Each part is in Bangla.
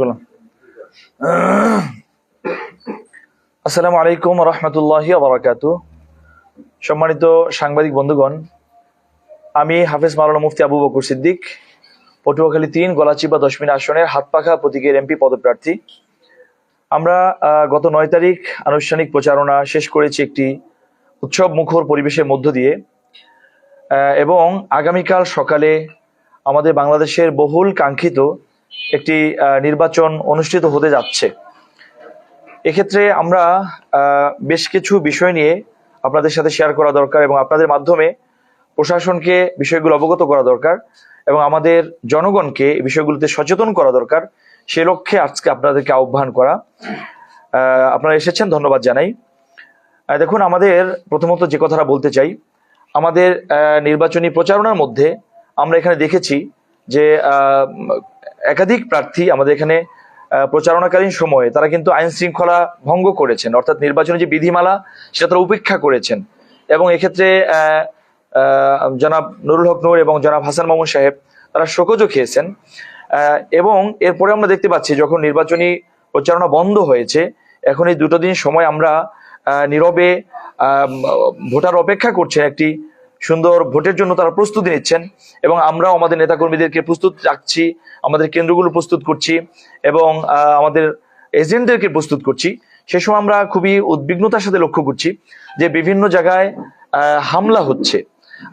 করলাম। আসসালামু আলাইকুম রহমতুল্লাহ সম্মানিত সাংবাদিক বন্ধুগণ, আমি হাফেজ মাওলানা মুফতি আবু বকুর সিদ্দিক, পটুয়াখালী তিন, গলাচিপা দশমিন আসনের হাতপাখা প্রতীকের এমপি পদপ্রার্থী। আমরা গত নয় তারিখ আনুষ্ঠানিক প্রচারণা শেষ করেছি একটি উৎসব মুখর পরিবেশের মধ্য দিয়ে এবং আগামীকাল সকালে আমাদের বাংলাদেশের বহুল কাঙ্ক্ষিত একটি নির্বাচন অনুষ্ঠিত হতে যাচ্ছে। এক্ষেত্রে আমরা বেশ কিছু বিষয় নিয়ে আপনাদের সাথে শেয়ার করা দরকার এবং আপনাদের মাধ্যমে প্রশাসনকে বিষয়গুলো অবগত করা দরকার এবং আমাদের জনগণকে বিষয়গুলোতে সচেতন করা দরকার। সে লক্ষ্যে আজকে আপনাদেরকে আহ্বান করা। আপনারা এসেছেন, ধন্যবাদ জানাই। দেখুন, আমাদের প্রথমত যে কথাটা বলতে চাই, আমাদের নির্বাচনী প্রচারণার মধ্যে আমরা এখানে দেখেছি যে একাধিক প্রার্থী আমাদের এখানে প্রচারণাকালীন সময়ে তারা কিন্তু আইন শৃঙ্খলা ভঙ্গ করেছেন। অর্থাৎ নির্বাচনী যে বিধিমালা, সেটা তারা উপেক্ষা করেছেন। এবং এক্ষেত্রে জনাব নুরুল হক নূর এবং জনাব হাসান মামুন সাহেব তারা শোকজও খেয়েছেন। এবং এরপরে আমরা দেখতে পাচ্ছি যখন নির্বাচনী প্রচারণা বন্ধ হয়েছে, এখন এই দুটো দিন সময় আমরা নীরবে ভোটার অপেক্ষা করছে একটি সুন্দর ভোটের জন্য তারা প্রস্তুতি নিচ্ছেন এবং আমরাও আমাদের নেতাকর্মীদেরকে প্রস্তুত রাখছি, আমাদের কেন্দ্রগুলো প্রস্তুত করছি এবং আমাদের এজেন্টদেরকে প্রস্তুত করছি। সে সময় আমরা খুবই উদ্বিগ্নতার সাথে লক্ষ্য করছি যে বিভিন্ন জায়গায় হামলা হচ্ছে।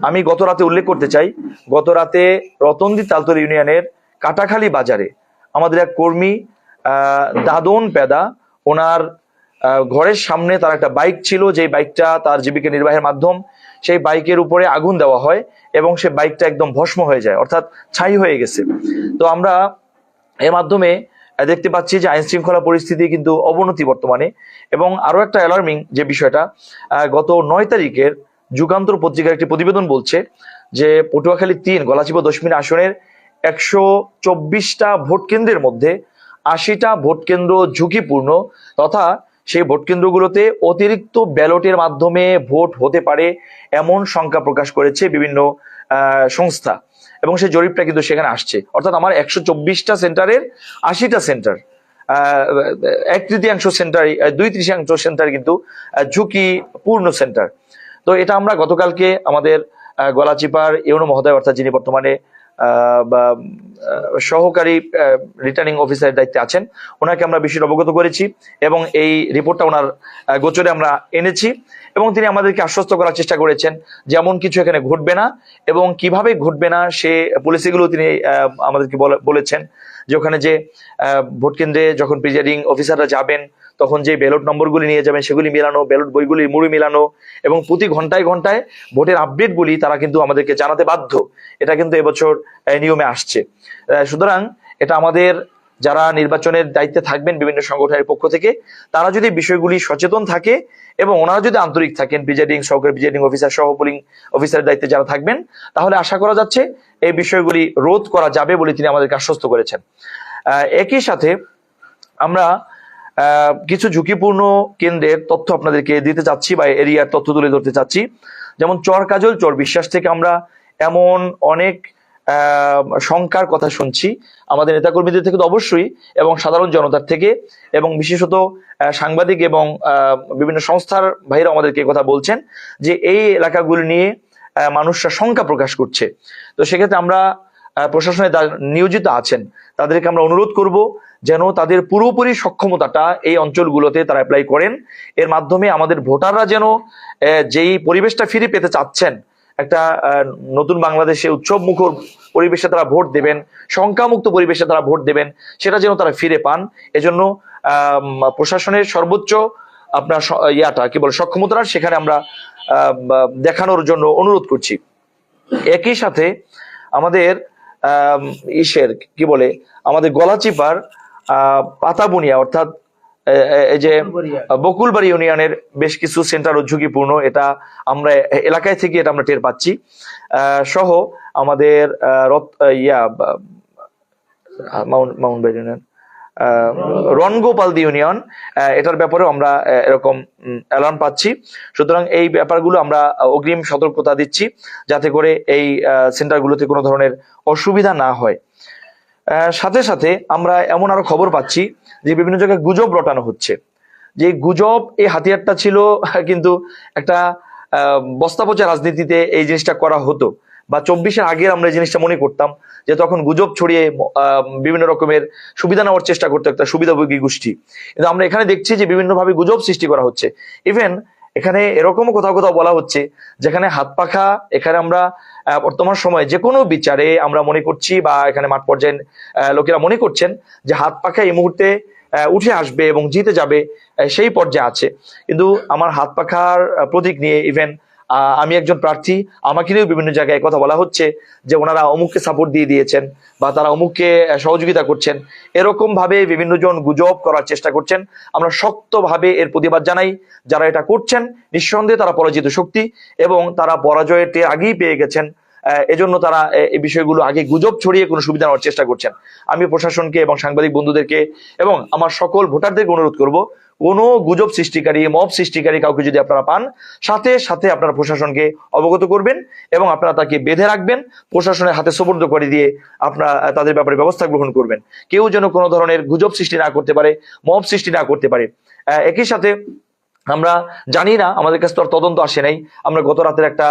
আমি গত রাতে উল্লেখ করতে চাই, গত রাতে রতনদি তালতর ইউনিয়নের কাটাখালী বাজারে আমাদের এক কর্মী দাদন পেদা, ওনার ঘরের সামনে তার একটা বাইক ছিল যে বাইকটা তার জীবিকা নির্বাহের মাধ্যম, সেই বাইকের উপরে আগুন দেওয়া হয় এবং সে বাইকটা একদম ভস্ম হয়ে যায়, অর্থাৎ ছাই হয়ে গেছে। তো আমরা এর মাধ্যমে দেখতে পাচ্ছি যে আইন শৃঙ্খলা পরিস্থিতি কিন্তু অবনতি বর্তমানে এবং আরও একটা অ্যালার্মিং যে বিষয়টা গত নয় তারিখের যুগান্তর পত্রিকার একটি প্রতিবেদন বলছে যে পটুয়াখালী তিন, গলাচিপা দশমিন আসনের একশো চব্বিশটা ভোট কেন্দ্রের মধ্যে আশিটা ভোট কেন্দ্র ঝুঁকিপূর্ণ তথা সেই ভোট কেন্দ্রগুলোতে অতিরিক্ত ব্যালটের মাধ্যমে ভোট হতে পারে এমন শঙ্কা প্রকাশ করেছে বিভিন্ন সংস্থা। এবং সেই জরিপটা কিন্তু সেখানে আসছে। অর্থাৎ আমার একশো চব্বিশটা সেন্টারের আশিটা সেন্টার এক তৃতীয়াংশ সেন্টার দুই তৃতীয়াংশ সেন্টার কিন্তু ঝুঁকিপূর্ণ সেন্টার। তো এটা আমরা গতকালকে আমাদের গলাচিপার ইউনো মহোদয় অর্থাৎ যিনি বর্তমানে বা সহকারী রিটার্নিং অফিসারের দায়িত্বে আছেন। ওনাকে আমরা বিষয়টা অবগত করেছি এবং এই রিপোর্টটা ওনার গোচরে আমরা এনেছি এবং তিনি আমাদেরকে আশ্বস্ত করার চেষ্টা করেছেন যেমন কিছু এখানে ঘটবে না এবং কীভাবে ঘটবে না সে পলিসিগুলো তিনি আমাদেরকে বলে- বলেছেন যে ওখানে যে ভোট কেন্দ্রে যখন প্রিজাইডিং অফিসাররা যাবেন তখন যে ব্যালট নম্বরগুলি নিয়ে যাবেন সেগুলি মেলানো ব্যালট বইগুলি মুড়ি মেলানো এবং প্রতি ঘন্টায় ঘন্টায় ভোটের আপডেটগুলি তারা কিন্তু আমাদেরকে জানাতে বাধ্য। এটা কিন্তু এবছর নিয়মে আসছে। সুতরাং এটা আমাদের যারা নির্বাচনের দায়িত্বে থাকবেন বিভিন্ন সংগঠনের পক্ষ থেকে, তারা যদি বিষয়গুলি সচেতন থাকে এবং ওনারা যদি আন্তরিক থাকেন প্রিজাইডিং সহকারী প্রিজাইডিং অফিসার সহ পোলিং অফিসারের দায়িত্বে যারা থাকবেন, তাহলে আশা করা যাচ্ছে এই বিষয়গুলি রোধ করা যাবে বলে তিনি আমাদেরকে আশ্বস্ত করেছেন। একই সাথে আমরা কিছু ঝুঁকিপূর্ণ কেন্দ্রের তথ্য আপনাদেরকে দিতে চাচ্ছি বা এরিয়ার তথ্য তুলে ধরতে চাচ্ছি। যেমন চর কাজল চর, বিশ্বাস থেকে আমরা এমন অনেক শঙ্কার কথা শুনছি। আমাদের নেতাকর্মীদের থেকে তো অবশ্যই এবং সাধারণ জনতার থেকে এবং বিশেষত সাংবাদিক এবং বিভিন্ন সংস্থার ভাইরা আমাদেরকে কথা বলছেন যে এই এলাকাগুলি নিয়ে মানুষরা শঙ্কা প্রকাশ করছে। তো সেক্ষেত্রে আমরা প্রশাসনে নিয়োজিত আছেন। তাদেরকে আমরা অনুরোধ করব যেন তাদের পুরোপুরি সক্ষমতাটা এই অঞ্চলগুলোতে তারা অ্যাপ্লাই করেন। এর মাধ্যমে আমাদের ভোটাররা যেন যেই পরিবেশটা ফিরে পেতে চাচ্ছেন একটা নতুন বাংলাদেশে উৎসব মুখর পরিবেশে তারা ভোট দেবেন শঙ্কামুক্ত পরিবেশে তারা ভোট দেবেন সেটা যেন তারা ফিরে পান। এজন্য প্রশাসনের সর্বোচ্চ আপনার ইয়াটা কি বলে সক্ষমতাটা সেখানে আমরা দেখানোর জন্য অনুরোধ করছি। একই সাথে আমাদের আম, ইসের কি বলে আমাদের গলাচিপার পাতাবুনিয়া অর্থাৎ এই যে বকুলবাড়ি ইউনিয়নের বেশ কিছু সেন্টার ঝুঁকিপূর্ণ এটা আমরা এলাকায় থেকে এটা আমরা টের পাচ্ছি। সহ আমাদের রত- ইয়া মাউন্ট মাউন্ট বাড়ি ইউনিয়ন রনগোপালদি ইউনিয়ন এটার ব্যাপারেও আমরা এরকম অ্যালার্ম পাচ্ছি। সুতরাং এই ব্যাপারগুলো আমরা অগ্রিম সতর্কতা দিচ্ছি যাতে করে এই সেন্টারগুলোতে কোনো ধরনের অসুবিধা না হয়। সাথে সাথে আমরা এমন আরও খবর পাচ্ছি যে বিভিন্ন জায়গায় গুজব রটানো হচ্ছে। যে গুজব, এই হাতিয়ারটা ছিল কিন্তু একটা বস্তাপচা রাজনীতিতে এই জিনিসটা করা হতো। বা চব্বিশের আগে আমরা এই জিনিসটা মনে করতাম যে তখন গুজব ছড়িয়ে বিভিন্ন রকমের সুবিধা নেওয়ার চেষ্টা করতো একটা সুবিধাভোগী গোষ্ঠী। কিন্তু আমরা এখানে দেখছি যে বিভিন্নভাবে গুজব সৃষ্টি করা হচ্ছে। ইভেন এখানে এরকমও কোথাও কোথাও বলা হচ্ছে, যেখানে হাত পাখা, এখানে আমরা বর্তমান সময়ে যে কোনো বিচারে আমরা মনে করছি বা এখানে মাঠ পর্যায়ে লোকেরা মনে করছেন যে হাত পাখা এই মুহূর্তে উঠে আসবে এবং জিতে যাবে সেই পর্যায়ে আছে। কিন্তু আমার হাত পাখার প্রতীক নিয়ে ইভেন আমি একজন প্রার্থী, আমাকে নিয়েও বিভিন্ন জায়গায় কথা বলা হচ্ছে যে ওনারা অমুককে সাপোর্ট দিয়ে দিয়েছেন বা তারা অমুককে সহযোগিতা করছেন। এরকম ভাবে বিভিন্ন জন গুজব করার চেষ্টা করছেন। আমরা শক্তভাবে এর প্রতিবাদ জানাই। যারা এটা করছেন, নিঃসন্দেহে তারা পরাজিত শক্তি এবং তারা পরাজয়ের আগেই পেয়ে গেছেন। এজন্য তারা এই বিষয়গুলো আগে গুজব ছড়িয়ে কোনো সুবিধা নেওয়ার চেষ্টা করছেন। আমি প্রশাসনকে এবং সাংবাদিক বন্ধুদেরকে এবং আমার সকল ভোটারদেরকে অনুরোধ করব, কোনো গুজব সৃষ্টিকারী, মব সৃষ্টিকারী কাউকে যদি আপনারা পান, সাথে সাথে আপনারা প্রশাসনকে অবগত করবেন এবং আপনারা তাকে বেঁধে রাখবেন, প্রশাসনের হাতে সোপর্দ করে দিয়ে আপনারা তাদের ব্যাপারে ব্যবস্থা গ্রহণ করবেন। কেউ যেন কোনো ধরনের গুজব সৃষ্টি না করতে পারে, মব সৃষ্টি না করতে পারে। একই সাথে আমরা জানি না, আমাদের কাছে তো আর তদন্ত আসে নাই। আমরা গত রাতের একটা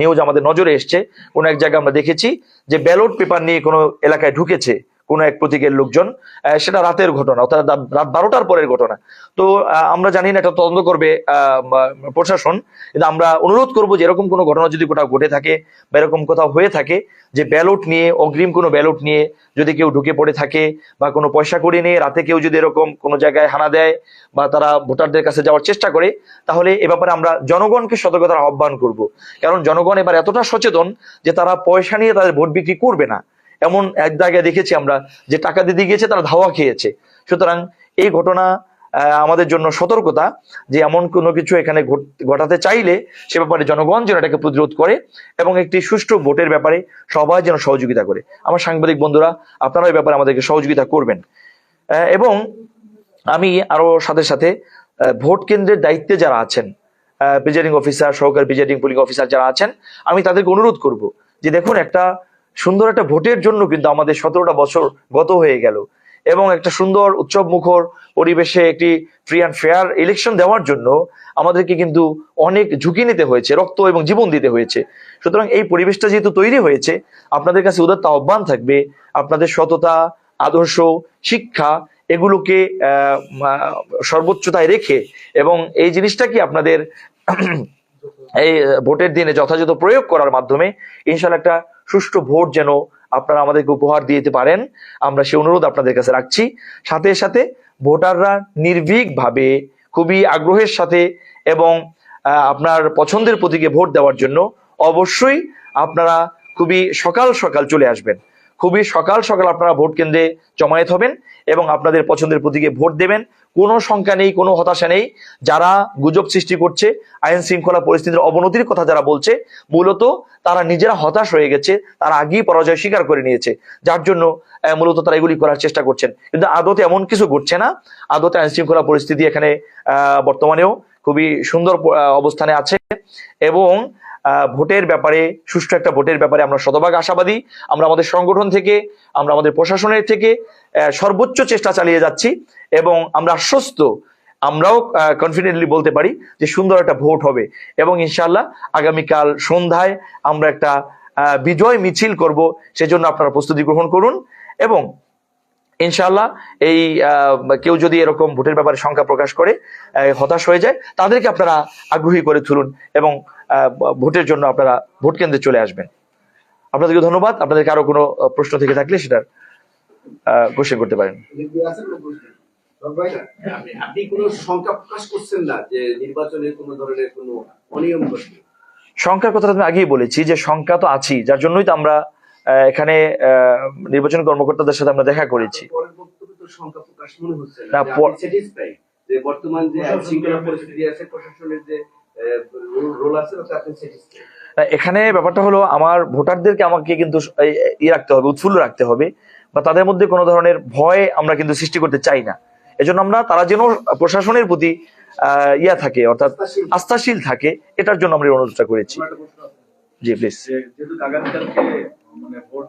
নিউজ আমাদের নজরে এসছে। কোনো এক জায়গায় আমরা দেখেছি যে ব্যালট পেপার নিয়ে কোনো এলাকায় ঢুকেছে। কোনো এক প্রতীকের লোকজন সেটা রাতের ঘটনা, অর্থাৎ রাত- বারোটার পরের ঘটনা। তো আমরা জানি না, এটা তদন্ত করবে প্রশাসন, কিন্তু আমরা অনুরোধ করব যে এরকম কোনো ঘটনা যদি কোথাও ঘটে থাকে বা এরকম কোথাও হয়ে থাকে যে ব্যালট নিয়ে, অগ্রিম কোনো ব্যালট নিয়ে যদি কেউ ঢুকে পড়ে থাকে বা কোনো পয়সা করে নিয়ে রাতে কেউ যদি এরকম কোনো জায়গায় হানা দেয় বা তারা ভোটারদের কাছে যাওয়ার চেষ্টা করে, তাহলে এ ব্যাপারে আমরা জনগণকে সতর্কতার আহ্বান করব। কারণ জনগণ এবার এতটা সচেতন যে তারা পয়সা নিয়ে তাদের ভোট বিক্রি করবে না। এমন এক জায়গায় দেখেছি আমরা, যে টাকা দিতে গিয়েছে, তারা ধাওয়া খেয়েছে। সুতরাং এই ঘটনা আমাদের জন্য সতর্কতা, যে এমন কোনো কিছু এখানে ঘটাতে চাইলে সে ব্যাপারে জনগণ যেন এটাকে প্রতিরোধ করে এবং একটি সুষ্ঠু ভোটের ব্যাপারে সবাই যেন সহযোগিতা করে। আমার সাংবাদিক বন্ধুরা আপনারা এই ব্যাপারে আমাদেরকে সহযোগিতা করবেন। এবং আমি আরও সাথে সাথে ভোট কেন্দ্রের দায়িত্বে যারা আছেন প্রিজাইডিং অফিসার, সহকারী প্রিজাইডিং পুলিং অফিসার যারা আছেন, আমি তাদেরকে অনুরোধ করব যে দেখুন, একটা সুন্দর একটা ভোটের জন্য কিন্তু আমাদের সতেরোটা বছর গত হয়ে গেল। এবং একটা সুন্দর উৎসব মুখর পরিবেশে একটি ফ্রি অ্যান্ড ফেয়ার ইলেকশন দেওয়ার জন্য আমাদেরকে কিন্তু অনেক ঝুঁকি নিতে হয়েছে, রক্ত এবং জীবন দিতে হয়েছে। সুতরাং এই পরিবেশটা যেহেতু তৈরি হয়েছে, আপনাদের কাছে উদাত্ত আহ্বান থাকবে আপনাদের সততা, আদর্শ, শিক্ষা এগুলোকে সর্বোচ্চতায় রেখে এবং এই জিনিসটা কি আপনাদের এই ভোটের দিনে যথাযথ প্রয়োগ করার মাধ্যমে ইনশাল্লাহ একটা সুষ্ঠু ভোট যেন আপনারা আমাদেরকে উপহার দিতে পারেন, আমরা সে অনুরোধ আপনাদের কাছে রাখছি। সাথে সাথে ভোটাররা নির্ভীকভাবে খুবই আগ্রহের সাথে এবং আপনার পছন্দের প্রতীকে ভোট দেওয়ার জন্য অবশ্যই আপনারা খুবই সকাল সকাল চলে আসবেন। খুবই সকাল সকাল আপনারা ভোট কেন্দ্রে জমায়েত হবেন এবং আপনাদের পছন্দের প্রতীকে ভোট দেবেন। কোনো শঙ্কা নেই কোনো হতাশা নেই। যারা গুজব সৃষ্টি করছে আইন শৃঙ্খলা পরিস্থিতির অবনতির কথা যারা বলছে মূলত তারা নিজেরা হতাশ হয়ে গেছে তারা আগেই পরাজয় স্বীকার করে নিয়েছে। যার জন্য মূলত তারা এগুলি করার চেষ্টা করছেন। কিন্তু আদতে এমন কিছু ঘটছে না। আদতে আইন শৃঙ্খলা পরিস্থিতি এখানে আহ, বর্তমানেও খুবই সুন্দর অবস্থানে আছে এবং ভোটের ব্যাপারে, সুষ্ঠু একটা ভোটের ব্যাপারে আমরা শতভাগ আশাবাদী। আমরা আমাদের সংগঠন থেকে, আমরা আমাদের প্রশাসনের থেকে সর্বোচ্চ চেষ্টা চালিয়ে যাচ্ছি এবং আমরা আশ্বস্ত, আমরাও কনফিডেন্টলি বলতে পারি যে সুন্দর একটা ভোট হবে এবং ইনশাল্লাহ আগামীকাল সন্ধ্যায় আমরা একটা বিজয় মিছিল করব, সেজন্য আপনারা প্রস্তুতি গ্রহণ করুন এবং ইনশাল্লাহ এই কেউ যদি এরকম ভোটের ব্যাপারে শঙ্কা প্রকাশ করে হতাশ হয়ে যায়, তাদেরকে আপনারা আগ্রহী করে তুলুন এবং ভোটের জন্য আপনারা ভোট কেন্দ্রে চলে আসবেন। আপনাদেরকে ধন্যবাদ। আপনাদেরকে আরও কোনো প্রশ্ন থেকে থাকলে সেটার কোশ্চেন করতে পারেন। আপনি কোনো শঙ্কা প্রকাশ করছেন না যে নির্বাচনে কোনো ধরনের কোনো অনিয়ম ঘটবে? সংখ্যার কথা আমি আগেই বলেছি যে সংখ্যা তো আছি যার জন্যই তো আমরা এখানে নির্বাচন কর্মকর্তাদের সাথে আমরা দেখা করেছি। মনে না, বর্তমান যে পরিস্থিতি আছে প্রশাসনের যে রোল আছে আপনি এখানে ব্যাপারটা হলো আমার ভোটারদেরকে আমাকে কিন্তু ই রাখতে হবে উৎফুল্ল রাখতে হবে বা তাদের মধ্যে কোনো ধরনের ভয় আমরা কিন্তু সৃষ্টি করতে চাই না। এজন্য আমরা তারা যেন প্রশাসনের প্রতি ইয়া থাকে অর্থাৎ আস্থাশীল। থাকে এটার জন্য আমরা অনুরোধটা করেছি। জি প্লিজ মানে ভোট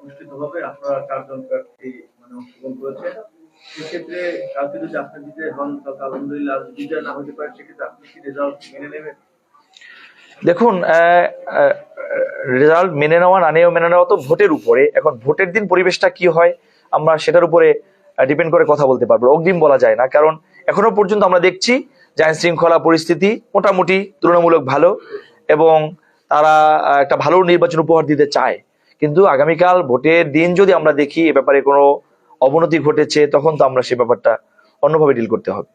অনুষ্ঠিত হবে আপনারা চারজন প্রার্থী মানে অংশগ্রহণ করেছে সেক্ষেত্রে কালকে যদি আপনি বিজয় হন আলহামদুলিল্লাহ বিজয় না হতে পারে, সেক্ষেত্রে আপনি কি রেজাল্ট মেনে নেবেন? দেখুন রেজাল্ট মেনে নেওয়া, না নেওয়া মেনে নেওয়া তো ভোটের উপরে। এখন ভোটের দিন পরিবেশটা কি হয়, আমরা সেটার উপরে ডিপেন্ড করে কথা বলতে পারব। অগ্রিম বলা যায় না, কারণ এখনও পর্যন্ত আমরা দেখছি যে আইন শৃঙ্খলা পরিস্থিতি মোটামুটি তুলনামূলক ভালো এবং তারা একটা ভালো নির্বাচন উপহার দিতে চায়। কিন্তু আগামীকাল ভোটের দিন যদি আমরা দেখি, এ ব্যাপারে কোনো অবনতি ঘটেছে তখন তো আমরা সে ব্যাপারটা অন্যভাবে ডিল করতে হবে।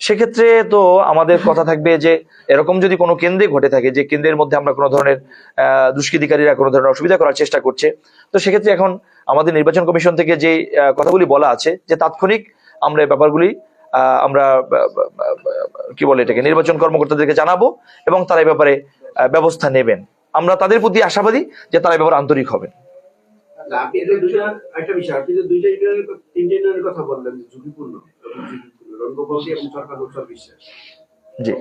সেক্ষেত্রে তো আমাদের কথা থাকবে যে এরকম যদি কোনো কেন্দ্রে ঘটে থাকে যে কেন্দ্রের মধ্যে আমরা কোনো ধরনের দুষ্কৃতিকারীরা কোনো ধরনের অসুবিধা করার চেষ্টা করছে তো সেক্ষেত্রে এখন আমাদের নির্বাচন কমিশন থেকে যে কথাগুলি বলা আছে যে তাৎক্ষণিক আমরা এই ব্যাপারগুলি আমরা কি বলে এটাকে নির্বাচন কর্মকর্তাদেরকে জানাব এবং তারা এই ব্যাপারে ব্যবস্থা নেবেন। আমরা তাদের প্রতি আশাবাদী যে তারা এই ব্যাপারে আন্তরিক হবেন। আপনি যে দুইটা একটা বিষয় আপনি যে দুইটা ইউনিয়নের তিনটা ইউনিয়নের কথা বললেন যে ঝুঁকিপূর্ণ এবং এবং সরকার উৎসব বিশ্বাস জি।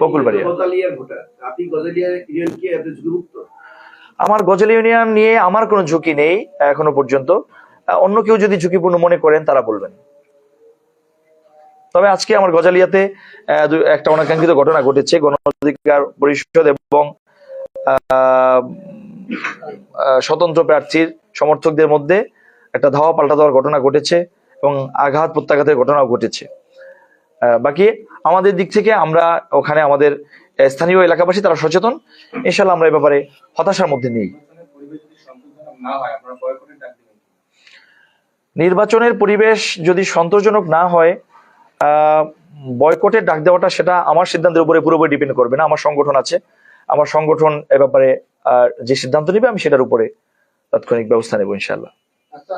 বকুলবাড়িয়া। গজালিয়ার ভোটার। আপনি গজালিয়ার ইউনিয়ন কি আপনি ঝুঁকিমুক্ত? আমার গজল ইউনিয়ন নিয়ে আমার কোনো ঝুঁকি নেই এখনও পর্যন্ত। আহ, অন্য কেউ যদি ঝুঁকিপূর্ণ মনে করেন তারা বলবেন। তবে আজকে আমার গজালিয়াতে আহ, একটা অনাকাঙ্ক্ষিত ঘটনা ঘটেছে। গণ অধিকার পরিষদ এবং স্বতন্ত্র প্রার্থীর সমর্থকদের মধ্যে একটা ধাওয়া পাল্টা দেওয়ার ঘটনা ঘটেছে এবং আঘাত প্রত্যাঘাতের ঘটনাও ঘটেছে। বাকি আমাদের দিক থেকে আমরা ওখানে আমাদের স্থানীয় এলাকাবাসী তারা সচেতন। ইনশাল্লাহ আমরা এ ব্যাপারে হতাশার মধ্যে নেই। নির্বাচনের পরিবেশ যদি সন্তোষজনক না হয় বয়কটের ডাক দেওয়াটা সেটা আমার সিদ্ধান্তের উপরে পুরোপুরি ডিপেন্ড করবে না। আমার সংগঠন আছে। আমার সংগঠন এ ব্যাপারে আহ, যে সিদ্ধান্ত নেবে আমি সেটার উপরে তাৎক্ষণিক ব্যবস্থা নেব ইনশাল্লাহ আচ্ছা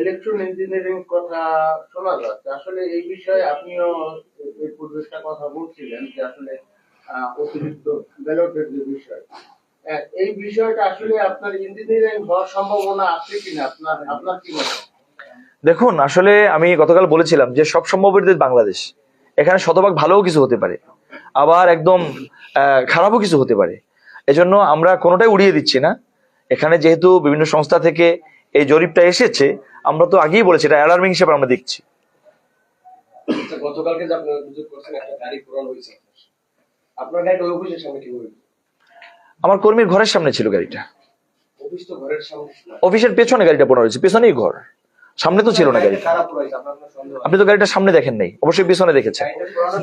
ইলেকট্রন ইঞ্জিনিয়ারিং কথা শোনা যাচ্ছে। আসলে এই বিষয়ে আপনিও এই পূর্বে কথা বলছিলেন যে আসলে অতিরিক্ত ব্যালটের যে বিষয় এই বিষয়টা আসলে আপনার ইঞ্জিনিয়ারিং হওয়ার সম্ভাবনা আছে কিনা? আপনার আপনার কি মনে দেখুন আসলে আমি গতকাল বলেছিলাম যে সব সম্ভবের দেশ বাংলাদেশ। এখানে শতভাগ ভালোও কিছু হতে পারে। আবার একদম আহ, খারাপও কিছু হতে পারে। এজন্য আমরা কোনোটাই উড়িয়ে দিচ্ছি না। এখানে যেহেতু বিভিন্ন সংস্থা থেকে এই জরিপটা এসেছে আমরা তো আগেই বলেছি এটা অ্যালার্মিং হিসেবে আমরা দেখছি। আচ্ছা, গতকালকে যে আপনারা অভিযোগ করছেন একটা গাড়ি পুরানো হয়েছে। আপনার গাড়িটা ওই অফিসের সামনে কীভাবে? আমার কর্মীর ঘরের সামনে ছিল গাড়িটা। অফিস তো ঘরের সামনে অফিসের পেছনে গাড়িটা পড়া হয়েছে পেছনেই ঘর। সামনে তো ছিল না গাড়ি? আপনি তো গাড়িটা সামনে দেখেন নাই অবশ্যই পিছনে দেখেছেন।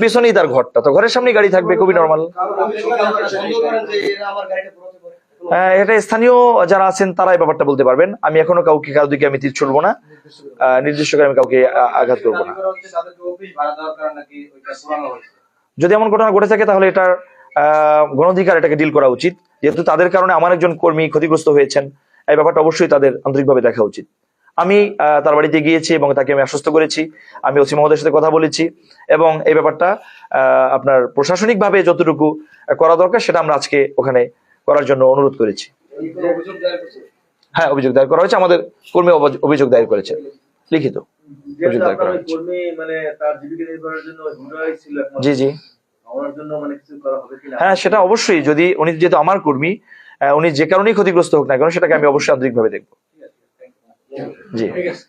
পিছনেই তার ঘরটা তো ঘরের সামনেই গাড়ি থাকবে খুবই নর্মাল আপনি সকালে আপনারা সন্দেহ করেন যে এরা আমার গাড়িটা পুরাতে পারে এটা স্থানীয় যারা আছেন তারা এই ব্যাপারটা বলতে পারবেন। আমি এখনও কাউকে কারও দিকে আমি তীর ছুড়বো না। নির্দিষ্ট করে আমি কাউকে আঘাত করব না। যদি এমন ঘটনা ঘটে থাকে তাহলে এটার আহ, গণঅধিকার এটাকে ডিল করা উচিত। যেহেতু তাদের কারণে আমার একজন কর্মী ক্ষতিগ্রস্ত হয়েছেন এই ব্যাপারটা অবশ্যই তাদের আন্তরিকভাবে দেখা উচিত। আমি তার বাড়িতে গিয়েছি এবং তাকে আমি আশ্বস্ত করেছি। আমি ওসি মহোদয়ের সাথে কথা বলেছি এবং এই ব্যাপারটা আপনার প্রশাসনিকভাবে যতটুকু করা দরকার সেটা আমরা আজকে ওখানে করার জন্য অনুরোধ করেছি। হ্যাঁ অভিযোগ দায়ের করা হয়েছে। আমাদের কর্মী অভ- অভিযোগ দায়ের করেছে। লিখিত করা। জি জি। হ্যাঁ সেটা অবশ্যই। যদি উনি যেহেতু আমার কর্মী উনি যে কারণেই ক্ষতিগ্রস্ত হোক না কেন, সেটাকে আমি অবশ্যই আন্তরিকভাবে দেখব। জি ঠিক আছে